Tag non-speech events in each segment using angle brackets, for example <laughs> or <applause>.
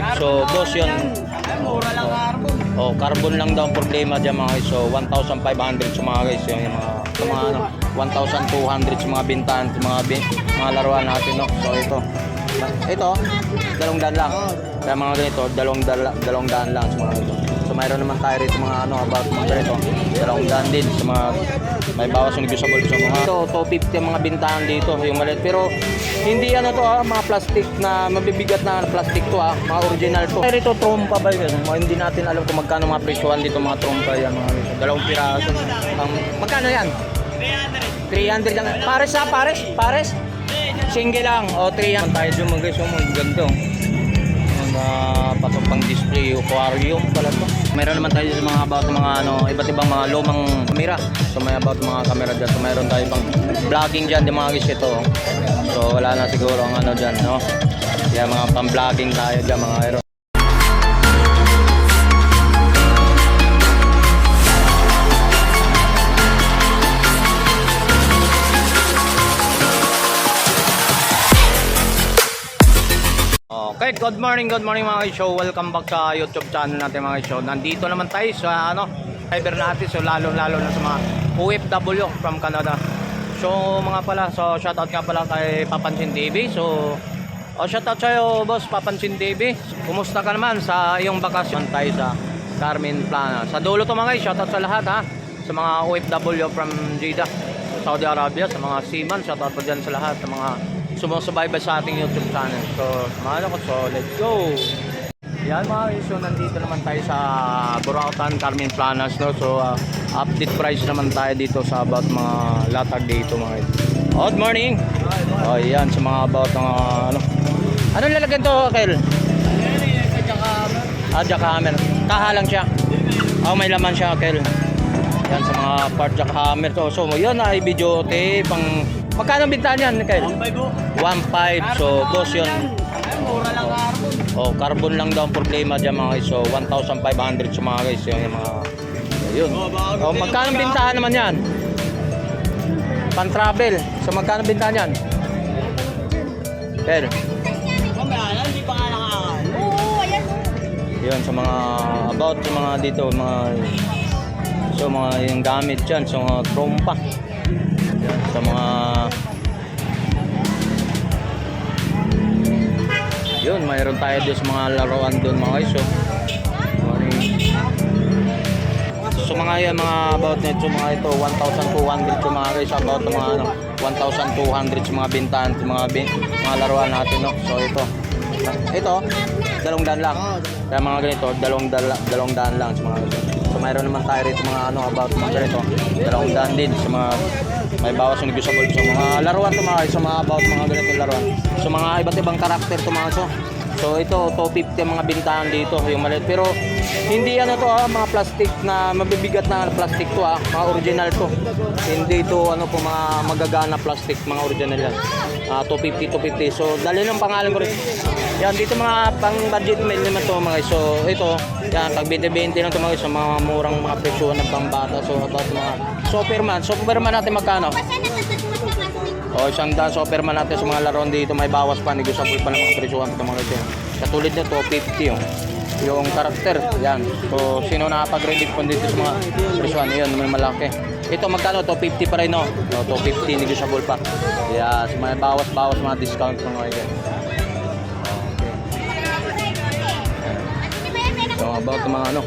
1.5. So, boss yun. Mura lang carbon. Oh, carbon lang daw ang problema dyan mga guys. So, 1,500 sa mga guys. Yung, yung mga, sa mga ano, 1,200 sa mga bintahan, sa mga, bin, mga laruan natin. No? So, ito. Ito, dalawang daan lang. Kaya mga ganito, dalawang, dala, dalawang daan lang sa mga ganito. Mayroon naman tayo rito mga ano, about mga ganito. Dalawang daan din sa mga may bawas yung negotiable sa mga ito, 250 ang mga bintahan dito, yung maliit. Pero, hindi ano to ah, mga plastic na mabibigat na plastic to ah, mga original to. Pero ito trompa ba yun? Mga hindi natin alam kung magkano mga presyohan dito mga trompa yan mga. Dalawang piraso. Ang, magkano yan? 300 lang. Pares na, pares? Pares? Single lang. O, 300. Tayo dyan mga guys. Mga ganda. Mga patok pang display. Aquarium pala to. Meron naman tayo sa mga about mga ano, iba't ibang mga lumang kamera. So may about mga kamera dyan. So mayroon tayo pang vlogging dyan. Di mga guys. So wala na siguro ang ano dyan. No? Yan mga pang vlogging tayo dyan mga hero. Good morning, good morning mga show. Welcome back sa YouTube channel natin mga show. Nandito naman tayo sa ano, driver natin. So lalo-lalo na sa mga OFW from Canada. So mga pala, so shoutout nga pala kay Papansin TV. So oh, shoutout sa'yo boss Papansin TV. Kumusta ka naman sa iyong bakasyon tayo sa Carmen Plana. Sa dulo to mga shoutout sa lahat ha. Sa mga OFW from Jeddah, Saudi Arabia, sa mga seaman, shoutout po dyan sa lahat. Sa mga sumusubaybay sa ating YouTube channel. So, samahan ako. So, let's go! Yan mga guys, so nandito naman tayo sa Burautan, Carmen Planas. No? So, uh, update price naman tayo dito sa about mga latag dito mga. Oh, Good morning! Oh, yan, sa mga about mga ano. Anong lalagyan to, Kel? Ah, jackhammer. Kaha lang siya. Oh, may laman siya, Kel. Yan sa mga part jackhammer to. So, yun ay video tape, pang... Magkano ang bintahan yan, Kel? 1.5. So, boss yun. Mura lang carbon. Oh, carbon lang daw ang problema dyan mga guys. So, 1,500 sa mga guys. Yun, yung mga... Yun. Oh, magkano ang bintahan naman yan? Pan-travel. So, magkano ang bintahan yan? Kel. Mamaya, hindi pa nga nakakal. Yun, sa mga... About sa mga dito, mga... So, mga yung gamit dyan. So, mga trompa. Sa mga... Yun, mayroon tayo doon sa mga laruan doon mga guys. So, So mga yan, mga about nito, mga ito, 1,200 yung mga guys, about mga ano, 1,200 sa mga bintahan, sa mga, bin, mga laruan natin, no? So ito, ito, dalawang daan lang. Kaya mga ganito, dalawang, dala, dalawang daan lang sa mga ganito. Mayroon naman tayo rito mga ano, about mga ganito, dalawang daan din sa mga may bawas yung negotiable sa mga laruan to mga sa mga about mga ganito laruan. So mga iba't ibang karakter to mga so. So ito, 250 ang mga bintahan dito, yung maliit. Pero hindi ano to ah, mga plastic na mabibigat na plastic to ah, mga original to. Hindi to ano po mga magagana plastic, mga original yan. Ah, 250, 250. So dali ng pangalan ko rin. Yan, dito mga pang budget meal naman to mga. So ito, yan, tag 20-20 lang to guys. So, mga murang mga presyo ng pangbata. So about mga Superman. Superman natin magkano? O, isang daan Superman natin sa mga laruan dito. May bawas pa, negosyable pa ng mga presyohan ito mga. Katulad nito, 50 yung yung karakter. Yan. So, sino nakapag-relief po dito sa mga presyohan? Yan, may malaki. Ito magkano? 250 pa rin, no? no 250, negosyable pa. Yeah, so, may bawas-bawas mga discount mga guys. So, about mga ano.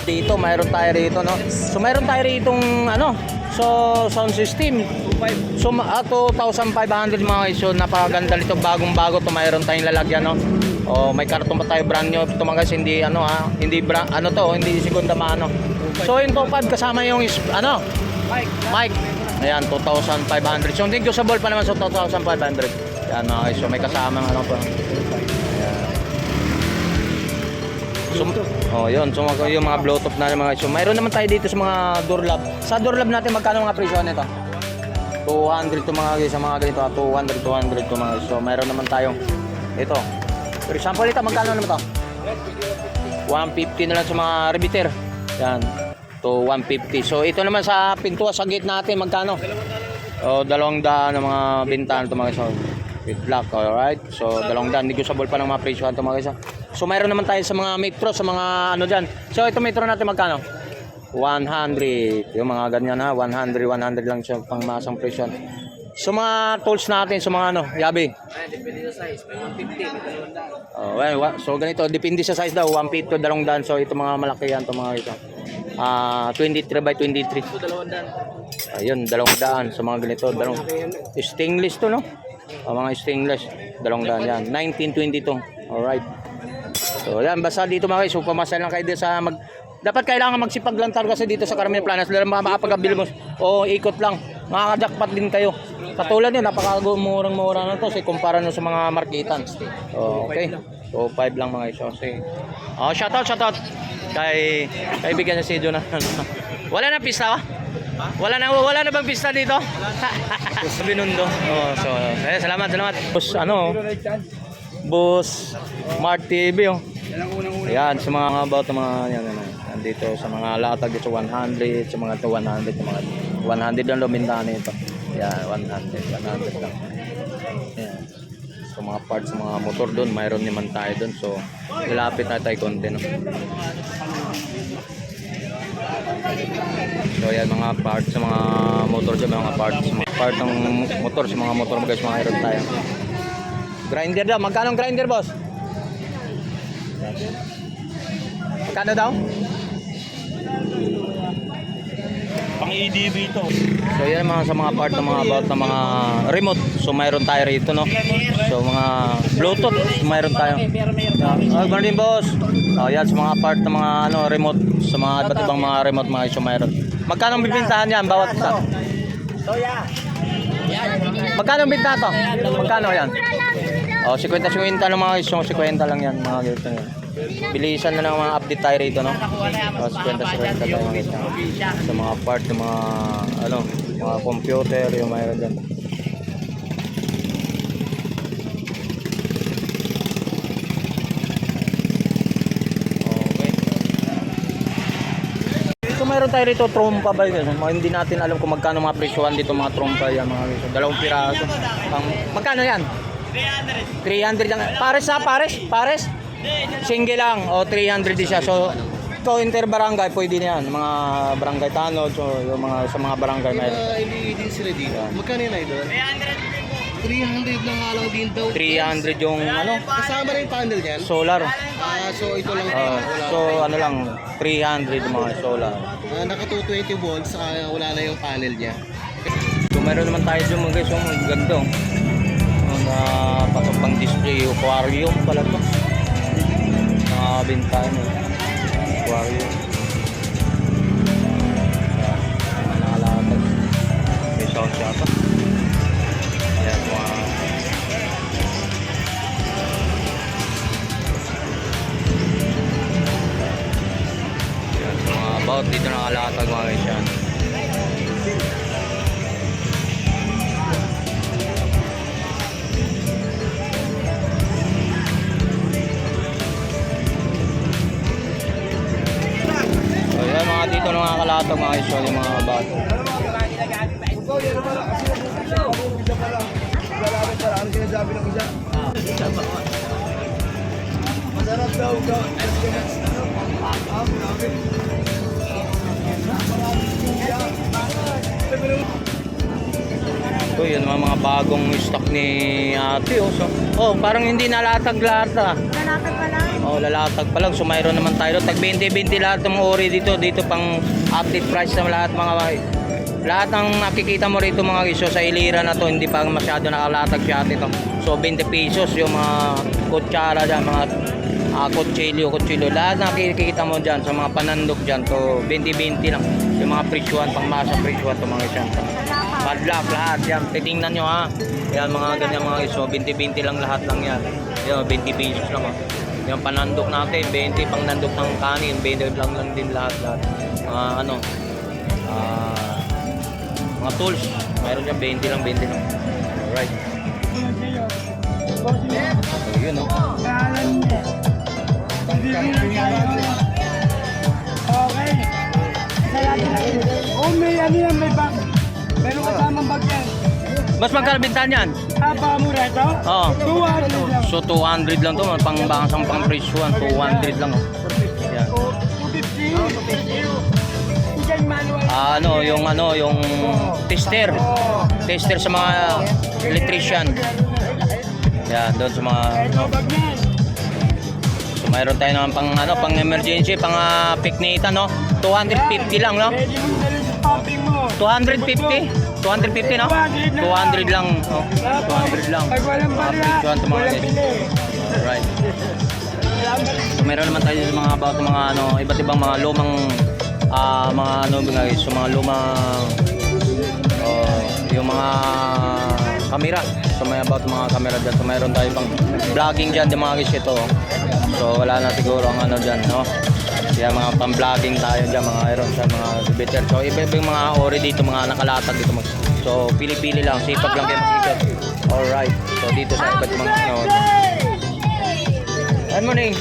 Dito, mayroon tayo rito, no? So, mayroon tayo ritong, ano, so, sound system. So, ah, 2,500 mga guys. So, napakaganda nito. Bagong-bago to mayroon tayong lalagyan, no? Oh, may karton pa tayo brand new. Ito mga hindi, ano, ha? Hindi, bra- ano to, hindi segunda mano. So, yung topad kasama yung, is- ano, Mike, Mike. Ayan, 2,500. So, negotiable pa naman sa 2,500. Ayan, mga guys. So, may kasama ano pa. So, oh, yun. So, yung mga Bluetooth na mga guys. So, mayroon naman tayo dito sa mga door lab. Sa door lab natin, magkano mga presyo nito? 200 to mga guys. Sa mga ganito, ah, 200, 200 to mga guys. So, mayroon naman tayong ito. For example, ito, magkano naman to? 150 na lang sa mga repeater. Yan. To 150. So ito naman sa pintuan sa gate natin magkano? O dalawang daan ng mga bintahan to mga so. With black, alright. So, dalawang daan. Negotiable pa ng mga presyo ito mga guys. So, mayroon naman tayo sa mga metro, sa mga ano dyan. So, ito metro natin magkano? 100. Yung mga ganyan ha. 100, 100 lang siya pang masang presyo. So, mga tools natin, sa mga ano, yabi. Ay, depende sa size. May 150, may 200. Oh, well, so ganito, depende sa size daw, 1 feet to dalawang daan. So ito mga malaki yan, ito mga ito. Ah, 23 by 23. Ito, 200. Ayun, dalawang daan sa mga ganito, dalawang stainless to, no? Oh, mga stainless, dalawang daan yan. 1922. Alright. So yan, basta dito mga guys, so pumasal lang kayo dito sa mag dapat kailangan magsipag lang talaga kasi dito sa Carmen Planas dahil makapag-abil mo o ikot lang makaka-jackpot din kayo katulad yun napaka-murang-mura na to kasi kumpara nung sa mga marketan oh, okay so 5 lang mga iso sige oh, shoutout shoutout kay kaibigan si Sejo na <laughs> wala na pista ba? Wala na wala na bang pista dito? <laughs> Sa Binundo. Oh, so eh, salamat salamat. Boss ano? Boss Smart TV oh. Ayan, sa mga about ng mga yan, yan, yan. Nandito sa mga latag dito 100, sa mga to 100, sa mga 100 lang lumintahan nito. Ayan, 100, 100 lang. Ayan. So mga parts sa mga motor doon, mayroon naman tayo doon. So, ilapit na tayo konti. No? So ayan mga parts sa mga motor dyan, mga parts, mga part ng motor sa mga motor guys, mga mayroon tayo. Grinder daw, magkano grinder boss? Magkano daw? Pang EDV ito. So yan mga sa mga part ng mga about ng mga remote. So mayroon tayo rito no. So mga Bluetooth, mayroon tayo. Ah, uh, din boss. Oh, yan sa mga part ng mga ano remote sa mga iba't ibang mga remote mga iso mayroon. Magkano bibintahan yan bawat isa? Soya. Magkano ang binta to? Magkano yan? Oh, 50-50 ng mga iso, 50 lang yan mga yan. Bilisan na ng mga update tayo rito no. Oh, 50-50 tayo mga ito. Sa mga part ng mga ano, mga computer yung mayroon dyan. Okay. So mayroon tayo rito trompa ba yun? Hindi natin alam kung magkano mga presyohan dito mga trompa yan mga guys. Dalawang piraso. Pang, magkano yan? 300. 300 lang. Pares sa pares? Pares? Single lang. O 300 din siya. So ito inter barangay pwede na yan. Mga barangay tanod. So yung mga sa mga barangay mayroon. LED sila dito. Magkano yun idol? 300 300 lang lang din daw. 300 yung ano Kasama rin yung panel niyan. solar. Ah, so ito lang. Wala. so ano lang 300 yung mga solar. Ah, naka 220 volts, ah, wala na yung panel niya. So meron naman tayo dyan mga guys, ang ganda oh. Oh, na pasok pang display, aquarium pala to. Nakabintahan eh. Aquarium. Mga nakalatag. May sound siya pa. Ayan, mga... Ayan, mga about dito nakalatag mga guys nakakalatag mga iso yung mga bato. Ito yun mga, mga bagong stock ni ate oh. So, oh parang hindi nalatag lahat ah. Oh, lalatag pa lang. So mayroon naman tayo. Tag 20-20 lahat ng ori dito. Dito pang update price ng lahat mga lahat ng nakikita mo rito mga iso sa ilira na to hindi pa masyado nakalatag siya ito. So 20 pesos yung mga kutsara dyan, mga uh, kutsilyo, kutsilyo. Lahat na nakikita mo dyan sa mga panandok dyan. So 20-20 lang. Yung mga presyuhan, pang masa presyuhan to mga isyan. Padlock lahat yan. Titingnan nyo ha. Yan mga ganyan mga iso. 20-20 lang lahat lang yan. Yan 20 pesos lang ha. Yung panandok natin, 20 pang nandok ng kanin, 20 lang lang din lahat lahat. Mga ano, ah, mga tools, mayroon dyan 20 lang, 20 lang. Alright. So yun no. Okay. Oh, may ano yan, may bag. Meron kasamang bag yan. Mas magkano bintahan yan? Ah, pamura ito? Oo. 200 lang. So 200 lang to, pang bangsang pang presyuan, 200 lang. oh. Yan. 250. Diyan manual. Ah, ano, yung ano, yung tester. Tester sa mga electrician. Yan, doon sa mga Ito, bag yan. So mayroon tayo naman pang ano, pang emergency, pang uh, piknitan, no? 250 lang, no? Pwede mong mo. 250? 250, no? 200 lang, no? 200 lang. Pag walang mga walang bili. Alright. So meron naman tayo sa mga about mga ano, iba't ibang mga lumang ah mga ano mga guys, so mga lumang oh, yung mga kamera. So may about mga kamera dyan. So mayroon tayo pang vlogging dyan, yung mga guys ito. So wala na siguro ang ano dyan, no? Kaya mga pang vlogging tayo dyan, mga iron sa mga bitter. So iba iba yung mga ori dito, mga nakalatag dito. Mag so pili-pili lang, sipag lang kayo makikot. Alright. So dito sa iba't ibang ano, Good morning.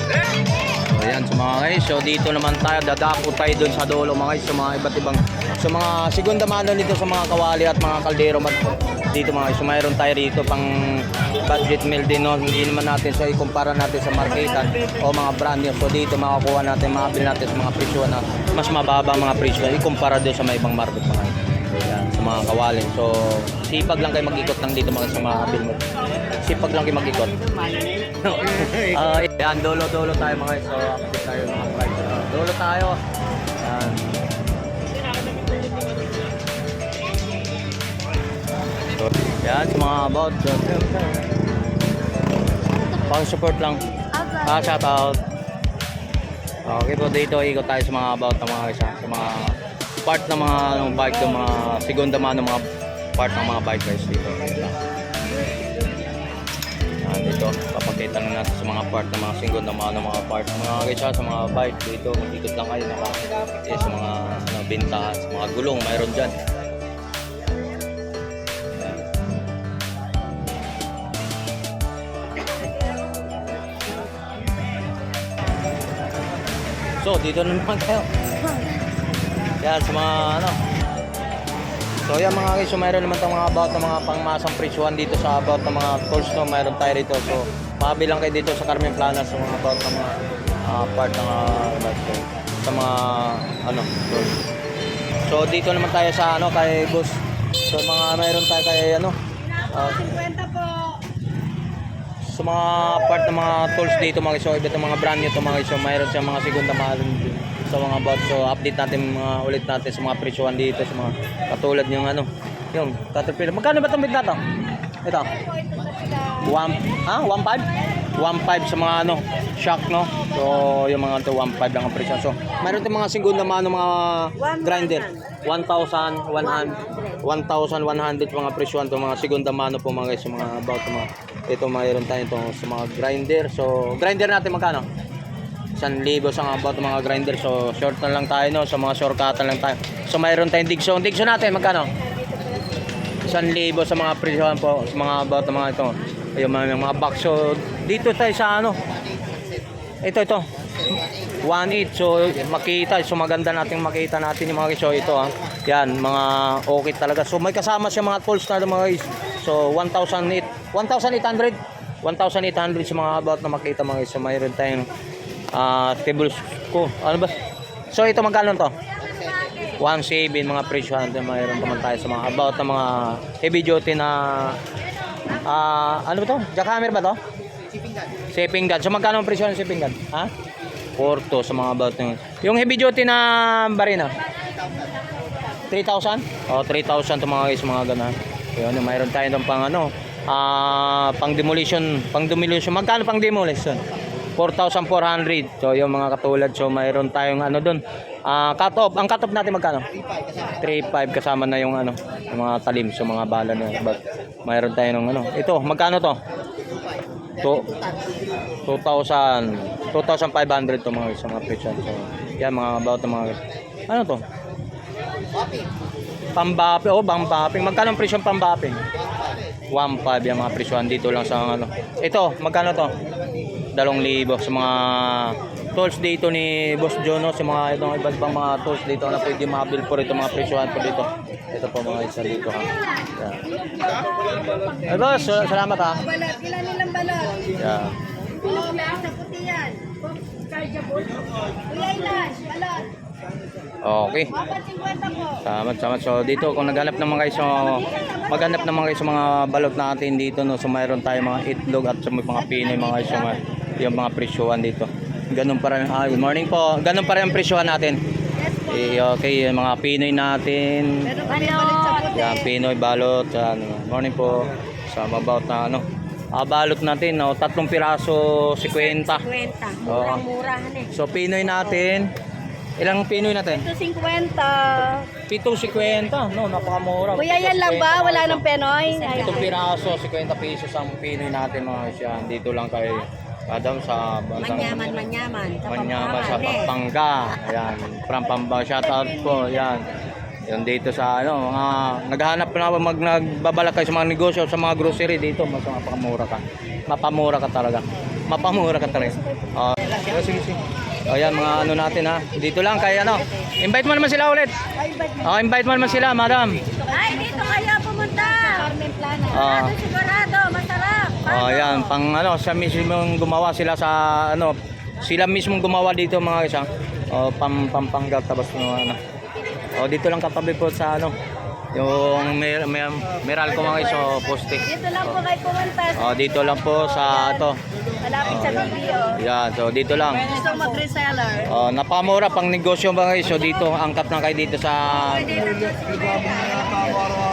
So yan sa mga guys, so dito naman tayo, dadako tayo dun sa dulo mga guys, sa mga iba't ibang, sa mga segunda mano dito sa mga kawali at mga kaldero mat dito mga guys, so mayroon tayo rito pang budget meal din no, hindi naman natin so ikumpara natin sa marketan o mga brand new, so dito makakuha natin, makabil natin sa mga presyo na mas mababa mga presyo, ikumpara din sa mga ibang market mga guys. Yan, sa mga kawali. So, sipag lang kayo mag-ikot lang dito mga sa mga bill mo. Sipag lang kayo mag-ikot. <laughs> Ah, yan, dolo-dolo tayo mga guys. So, update tayo mga price. Ah, dolo tayo. So, yan, sa mga about. Pang support lang. Ah, shout out. Okay po dito, ikot tayo sa mga about ng mga ah, Sa mga part ng mga ano, bike, ng mga segunda mano, mga part ng mga bike guys dito. Yan, dito, papakita na natin sa mga part ng mga segunda mano, mga part mga guys ah, sa mga bike dito. Ikot lang kayo naka, eh, sa mga ano, bintahan, sa mga gulong, mayroon dyan. So, dito na naman tayo. Yan, sa mga ano. So, yan mga guys, so mayroon naman tayong mga about ng mga pangmasang presyuhan dito sa about ng mga tools no, mayroon tayo rito. So, makabilang kayo dito sa Carmen Plana sa mga about ng mga ah, part ng ko, sa mga ano, tools. So, dito naman tayo sa ano, kay boss. So, mga mayroon tayo kay ano, ah, 50 po. Sa mga part ng mga tools dito mga so iba't mga brand new to mga so mayroon siyang mga segunda mahal sa mga bot so update natin mga ulit natin sa mga presyohan dito sa mga katulad yung ano yung caterpillar. Magkano ba itong big na to? ito. One ah 1.5 1.5 sa mga ano shock no? So yung mga to 1.5 lang ang presyo so mayroon tayong mga segunda mano mga grinder. 1,100 1,100 mga presyohan to mga segunda mano po mga guys mga about mga ito mayroon tayo ito sa mga grinder. So grinder natin magkano? 1,000 sa mga mga grinder? So short na lang tayo no? Sa mga shortcut lang tayo. So mayroon tayong digso digso natin magkano? 1,000 sa mga presyohan po sa mga ng mga ito? Yung mga, mga box. So dito tayo sa ano? Ito ito. 1.8 so makita. So maganda nating makita natin yung mga guys so ito ah yan mga okay talaga. So may kasama siya mga tools na mga guys so 1,800 1,800 1,800 sa mga about na makita mga so mayroon tayong ah tables ko ano ba so ito magkano to 1.7 mga presyo natin mayroon naman tayo sa mga about na mga heavy duty na ah ano ba to jackhammer ba to Shipping gun. So magkano ang presyo ng shipping gun? Ha? Porto sa mga about nyo. Yung heavy duty na barina? 3,000? Oh, 3,000 to mga guys, mga gana. Yun, mayroon tayo ng pang ano, ah, pang demolition, pang demolition. Magkano pang demolition? 4,400. So, yung mga katulad. So, mayroon tayong ano doon. Ah, cut off. Ang cut off natin magkano? 3,500 kasama na yung ano, yung mga talim. So, mga bala na. But, mayroon tayo ng ano. Ito, magkano to? To 2,000 2,500 to mga mga presyo. So, yan mga about mga. Ano to? Pambapping. Oh, pambapping. Magkano ang presyo ng pambapping? 1,500 yung mga presyohan dito lang sa ano. Ito, magkano to? 2,000 sa mga tools dito ni Boss Jono, sa mga itong iba't ibang mga tools dito na pwede mabil po rito, mga presyohan po dito. Ito po mga isa dito ha. Yan. Ay boss, sal- salamat ha. Balat, ilan nilang balat? Yan. Oo, may sa puti yan. Kuya Ilan, balat. Okay. 450 po. Salamat, salamat. So dito kung naghanap naman kayo so maghanap naman kayo sa mga balot natin dito no. So mayroon tayo mga itlog at sa mga pinoy mga guys, yung, mga- yung mga presyuhan dito. Ganun pa rin. Ah, good morning po. Ganun pa rin ang presyuhan natin. Eh, okay, yung mga pinoy natin. Puti. Yan, pinoy balot. Yan. Morning po. Sa about na ano. Ah, balot natin, no, tatlong piraso 50. Kwenta. Oo. Murang-murahan eh. So pinoy natin, ilang pinoy natin? Ito 50. 7.50, no, napakamura. Kuya, yan lang ba? 7.50 Wala nang penoy? Ay, Itong piraso, 50 pesos ang pinoy natin mga siya. Dito lang kay Adam sa Bansang Manyaman, manyaman. Sa Manyaman sa Pampanga, eh. Pampanga. Ayan, from. Shout out po. Ayan. Yung dito sa ano, mga naghahanap na mag nagbabalak kayo sa mga negosyo, sa mga grocery dito, mas mapakamura ka. Mapamura ka talaga. Mapamura ka talaga. Oh, sige, sige. O yan mga ano natin ha. Dito lang kay ano. Invite mo naman sila ulit. Oh, invite mo naman sila, madam. Ay, dito kayo pumunta. Carmen Plana. Ah. Sigurado. Masarap. Oh, yan, pang ano, siya mismo gumawa sila sa ano, sila mismo gumawa dito mga isa. Oh, pam pampanggat tapos no, ano. Oh, dito lang katabi po sa ano, yung mer, mer, meral ko mga iso poste. Dito lang po kayo pumunta. Oh, dito lang po sa to. Malapit sa BBO. Yan, so dito lang. Gusto mag-reseller. Oh, napakamura pang negosyo mga iso dito, angkat na kayo dito sa Pwede na to 50.